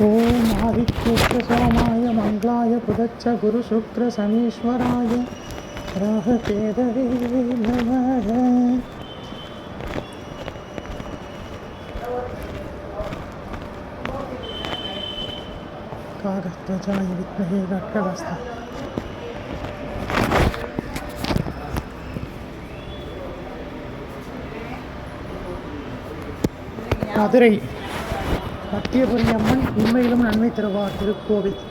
ಓಂ ಆದಿತ್ಯಶ್ಚ ಸೋಮಾಯ ಮಂಗಳಾಯ ಬುಧಚ್ಚ ಗುರುಶುಕ್ರ ಸಮೀಶ್ವರಾಯ ರಾಹುಕೇದವೇ ನಮಃ ಕಾಗಧ್ವಜಾಯ மதுரை மத்தியபுரி அம்மன் உண்மையிலும் நன்மை தருவார் திருக்கோவில்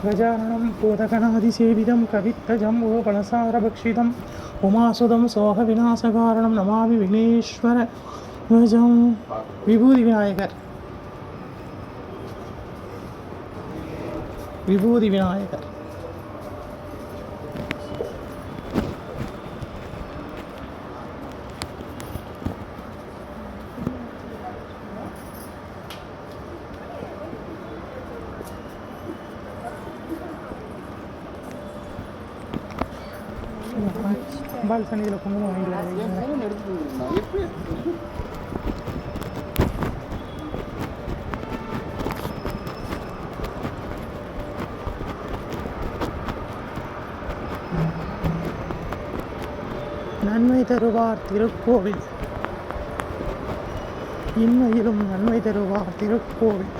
गजाननं पूतगणादिसेवितं कवित्तजं உமாசுதம் சோக விநாசகாரணம் நமாமி விக்னேஸ்வர விஜம் விபூதி விநாயகர் விபூதி விநாயகர் அம்பாள் சன்னிதியில் குங்குமம் வாங்கிட்டு வருவீங்க நன்மை தருவார் திருக்கோவில். இன்மையிலும் நன்மை தருவார் திருக்கோவில்.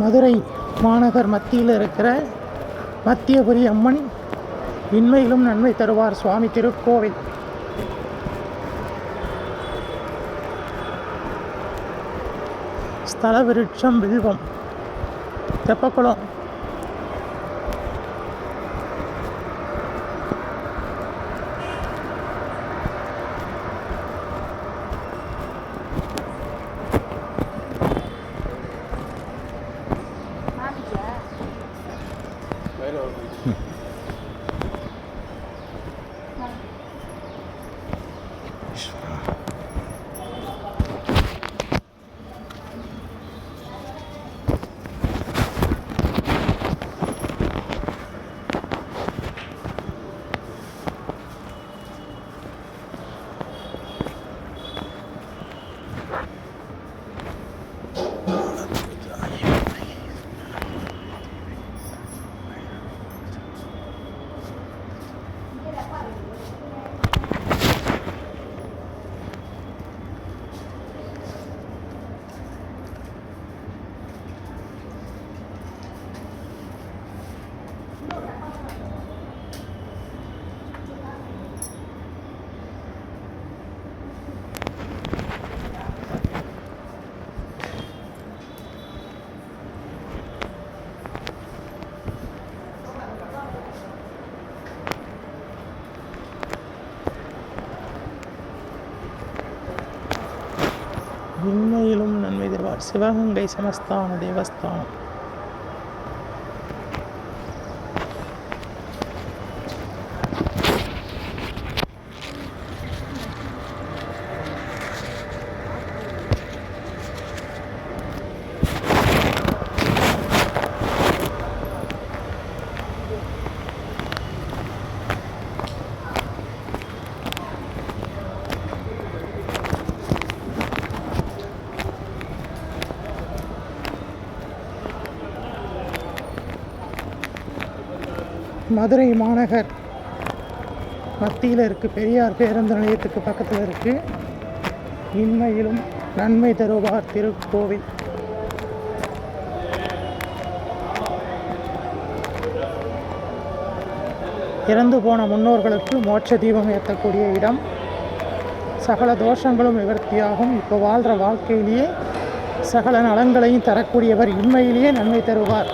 மதுரை மாநகர் மத்தியில் இருக்கிற மத்தியபுரி அம்மன் இன்மையிலும் நன்மை தருவார் சுவாமி திருக்கோவில். ஸ்தல விருட்சம் வில்வம். ತೆಪ್ಪಕ್ಕಳು உண்மையிலும் நன்மை தருவார். சிவகங்கை சமஸ்தான தேவஸ்தானம். மதுரை மாநகர் மத்தியில் இருக்குது பெரியார் பேருந்து நிலையத்துக்கு பக்கத்தில் இருக்குது இன்மையிலும் நன்மை தருவார் திருக்கோவில். இறந்து போன முன்னோர்களுக்கு மோட்ச தீபம் ஏற்றக்கூடிய இடம். சகல தோஷங்களும் நிவர்த்தியாகும். இப்போ வாழ்கிற வாழ்க்கையிலேயே சகல நலன்களையும் தரக்கூடியவர் இன்மையிலேயே நன்மை தருவார்.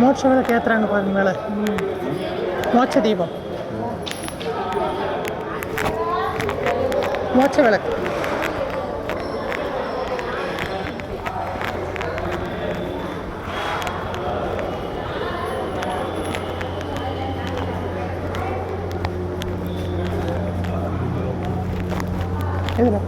மோட்ச விளக்கு ஏற்றுறாங்க பாருங்க மேலே மோட்ச தீபம் மோட்ச விளக்கு இதில்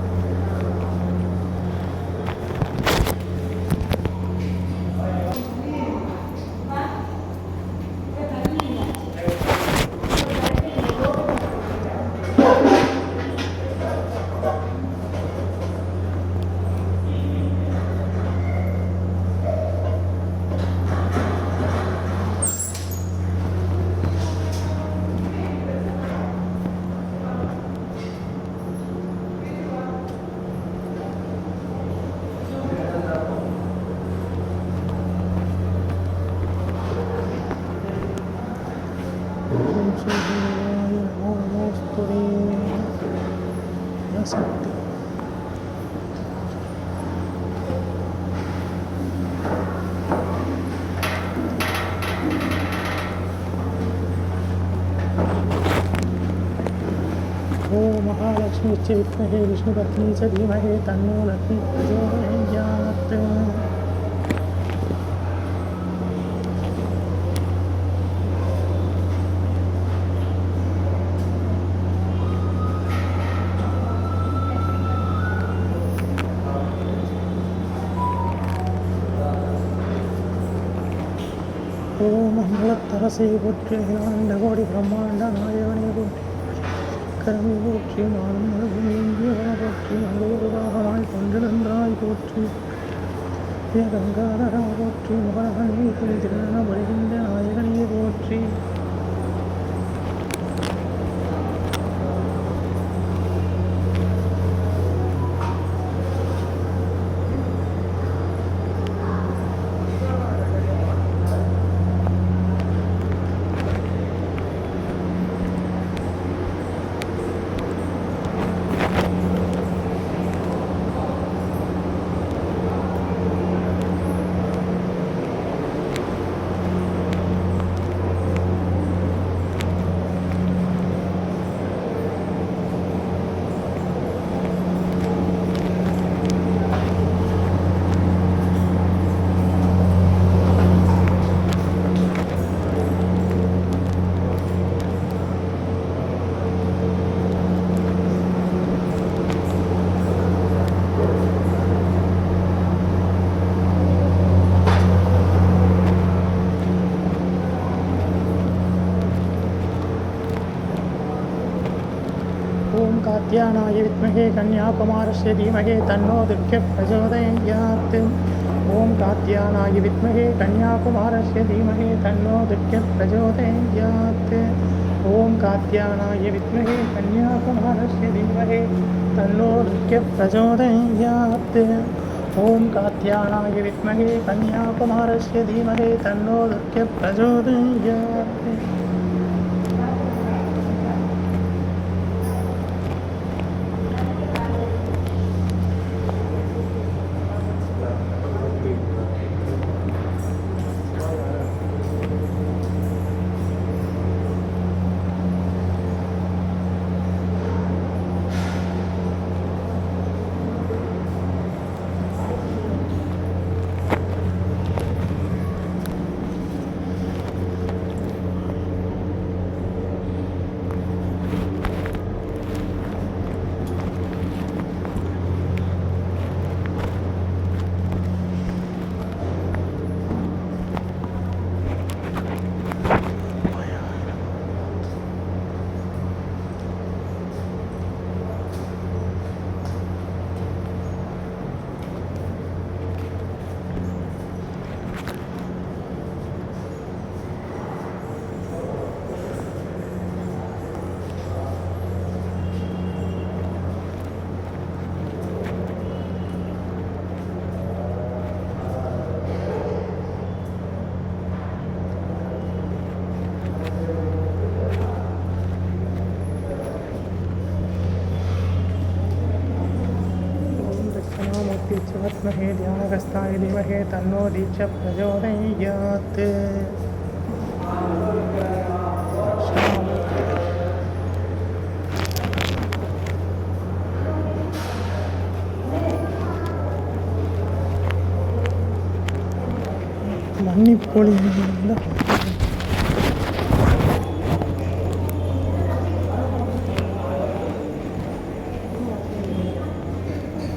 ലക്ഷ്മിച്ച് വിദ്മഹേ വിഷ്ണുപത്നി ച ധീമഹേ തന്നോ ലക്ഷ്മി പ്രചോദയാത് ഓ മംഗളത്തറസേ പുത്രേ ആണ്ടകോടി ബ്രഹ്മാണ്ട നായകനെ പുത്രേ நாயகனை போற்றி கரமை போற்றி நாளும் நலவும் ஏந்தியவன போற்றி மங்களூராகமாய் கொண்டிருந்தாய் போற்றி ஏ கங்காதரா போற்றி முகரகனே திருநன வருகின்ற நாயகனையே போற்றி ॐ कात्यानाय विद्महे कन्याकुमारस्य धीमहि तन्नो दुर्गे प्रचोदयात् ॐ कात्यानाय विद्महे कन्याकुमारस्य धीमहि तन्नो दुर्गे प्रचोदयात् ॐ कात्यानाय विद्महे कन्याकुमारस्य धीमहि तन्नो दुर्गे प्रचोदयात् ॐ कात्यानाय विद्महे कन्याकुमारस्य धीमहि तन्नो दुर्गे प्रचोदयात् வித்மஹே தியாகஸ்தாய தீமஹே தன்னோ தீட்ச பிரஜோதயாத் மன்னிப்போலி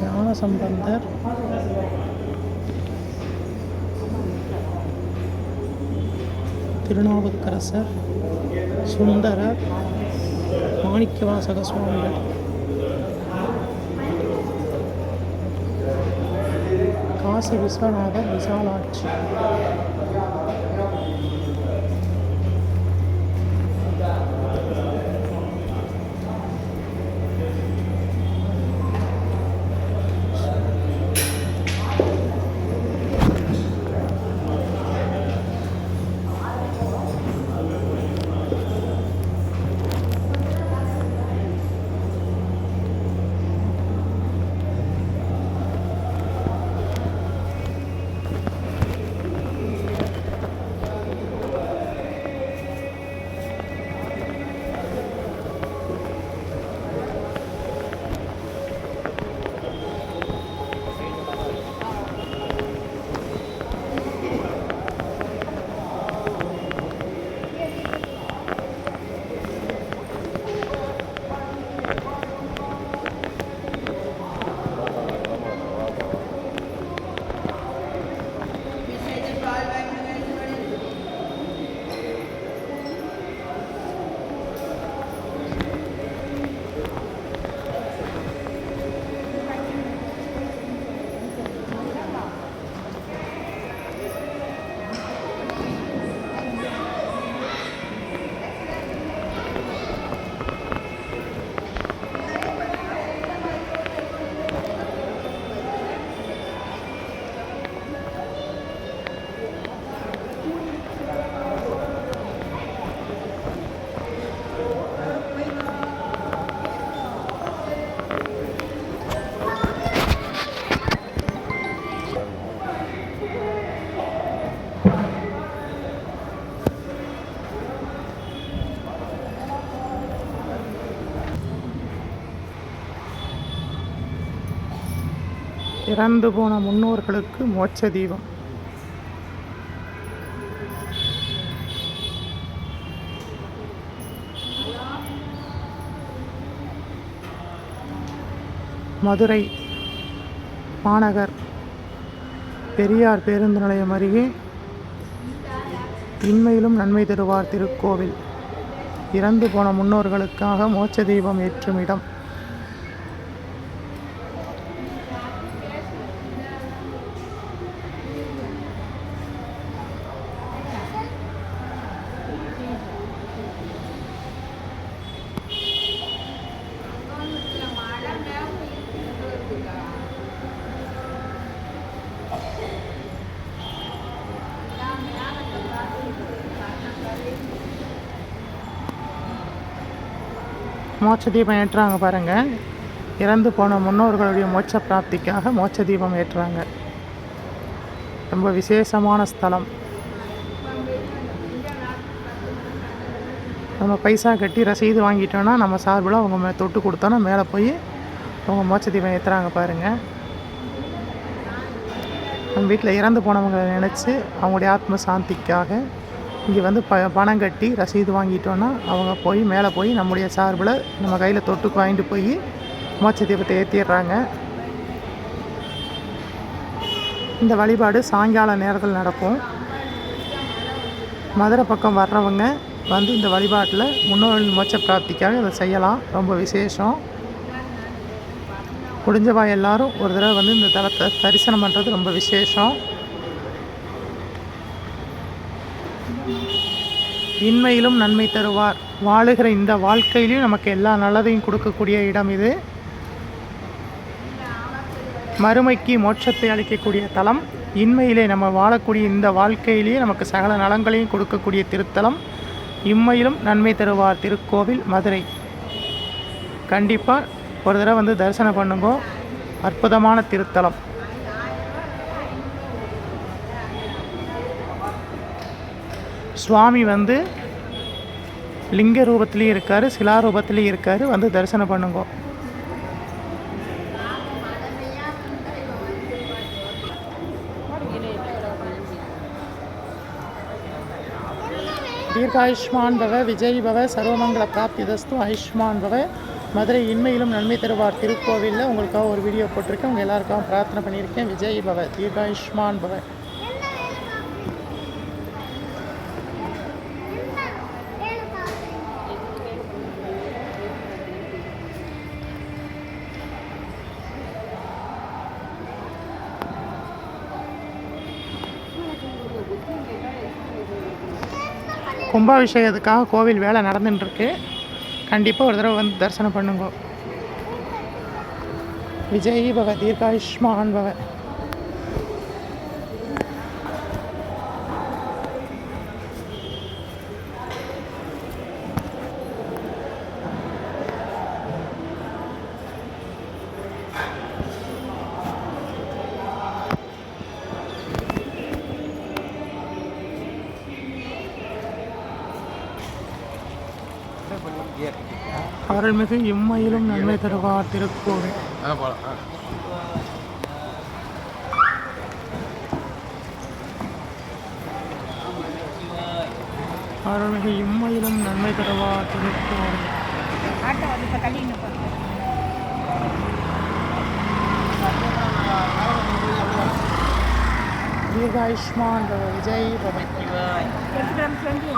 ஞான சம்பந்தர் திருநாவுக்கரசர் சுந்தரர் மாணிக்கவாசக சுவாமிகள். காசி விஸ்வநாதர் விசாலாட்சி. இறந்து போன முன்னோர்களுக்கு மோட்ச தீபம். மதுரை மாநகர் பெரியார் பேருந்து நிலையம் அருகே இன்மையிலும் நன்மை தருவார் திருக்கோவில். இறந்து போன முன்னோர்களுக்காக மோட்ச தீபம் ஏற்றும் இடம். மோட்ச தீபம் ஏற்றுறாங்க பாருங்கள் இறந்து போன முன்னோர்களுடைய மோட்ச பிராப்திக்காக மோட்ச தீபம் ஏற்றுறாங்க. ரொம்ப விசேஷமான ஸ்தலம். நம்ம பைசா கட்டி ரசீது வாங்கிட்டோன்னா நம்ம சார்பில் அவங்க மே தொட்டு கொடுத்தோன்னா மேலே போய் அவங்க மோட்ச தீபம் ஏற்றுறாங்க பாருங்கள் நம்ம வீட்டில் இறந்து போனவங்களை நினச்சி அவங்களுடைய ஆத்ம சாந்திக்காக இங்கே வந்து ப பணம் கட்டி ரசீது வாங்கிட்டோன்னா அவங்க போய் மேலே போய் நம்முடைய சார்பில் நம்ம கையில் தொட்டுக்கு வாங்கிட்டு போய் மோட்ச தீபத்தை ஏற்றிடுறாங்க இந்த வழிபாடு சாயங்கால நேரத்தில் நடக்கும். மதுரை பக்கம் வர்றவங்க வந்து இந்த வழிபாட்டில் முன்னோர்கள் மோட்ச பிராப்திக்காக இதை செய்யலாம். ரொம்ப விசேஷம். முடிஞ்சவா எல்லாரும் ஒரு தடவை வந்து இந்த தலத்தை தரிசனம் பண்ணுறது ரொம்ப விசேஷம். இன்மையிலும் நன்மை தருவார். வாழுகிற இந்த வாழ்க்கையிலையும் நமக்கு எல்லா நல்லதையும் கொடுக்கக்கூடிய இடம் இது. மறுமைக்கு மோட்சத்தை அளிக்கக்கூடிய தலம். இன்மையிலே நம்ம வாழக்கூடிய இந்த வாழ்க்கையிலேயே நமக்கு சகல நலங்களையும் கொடுக்கக்கூடிய திருத்தலம். இம்மையிலும் நன்மை தருவார் திருக்கோவில் மதுரை. கண்டிப்பாக ஒரு தடவை வந்து தரிசனம் பண்ணுங்க. அற்புதமான திருத்தலம். சுவாமி வந்து லிங்க ரூபத்துலேயும் இருக்கார் சிலா ரூபத்துலேயும் இருக்கார் வந்து தரிசனம் பண்ணுங்க. தீர்காயுஷ்மான் பவ விஜய் பவ சர்வமங்கல பிராப்திதஸ்து ஆயுஷ்மான் பவ மதுரை இன்மையிலும் நன்மை தருவார் திருக்கோவிலில். உங்களுக்காக ஒரு வீடியோ போட்டிருக்கேன். உங்கள் எல்லாருக்காகவும் பிரார்த்தனை பண்ணியிருக்கேன். விஜய் பவ தீர்காயுஷ்மான் பவ கும்பாபிஷேகத்துக்காக கோவில் வேலை நடந்துட்டுருக்கு கண்டிப்பாக ஒரு தடவை வந்து தரிசனம் பண்ணுங்க. விஜய் பவ தீர்காயுஷ்மான் பவ. அருள்மிகு இம்மையிலும் நன்மை தருவார் திருக்கோவில் அருள்மிகு இம்மையிலும் நன்மை தருவார் திருக்கோவில் ஆட்டோ வந்து இப்போ தள்ளி நிற்பாங்க தீர்காயுஷ்மான் விஜய் பவ எடுத்துட்டு வந்து